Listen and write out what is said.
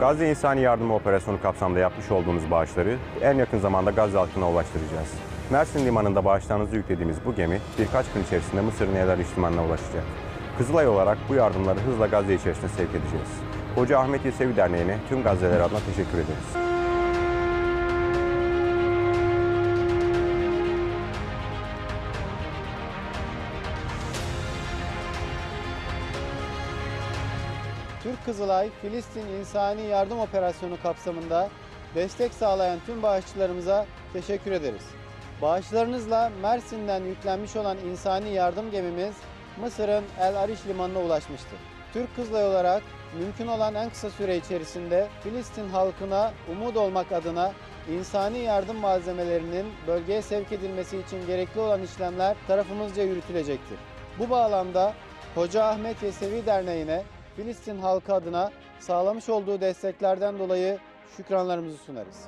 Gazze İnsani Yardımı Operasyonu kapsamında yapmış olduğumuz bağışları en yakın zamanda Gazze halkına ulaştıracağız. Mersin Limanı'nda bağışlarınızı yüklediğimiz bu gemi birkaç gün içerisinde Mısır'ın El Ariş Limanı'na ulaşacak. Kızılay olarak bu yardımları hızla Gazze içerisine sevk edeceğiz. Hoca Ahmet Yesevi Derneği'ne tüm Gazze'ler adına teşekkür ederiz. Türk Kızılay, Filistin İnsani Yardım Operasyonu kapsamında destek sağlayan tüm bağışçılarımıza teşekkür ederiz. Bağışlarınızla Mersin'den yüklenmiş olan insani yardım gemimiz Mısır'ın El Ariş limanına ulaşmıştır. Türk Kızılay olarak mümkün olan en kısa süre içerisinde Filistin halkına umut olmak adına insani yardım malzemelerinin bölgeye sevk edilmesi için gerekli olan işlemler tarafımızca yürütülecektir. Bu bağlamda Hoca Ahmet Yesevi Derneği'ne Filistin halkı adına sağlamış olduğu desteklerden dolayı şükranlarımızı sunarız.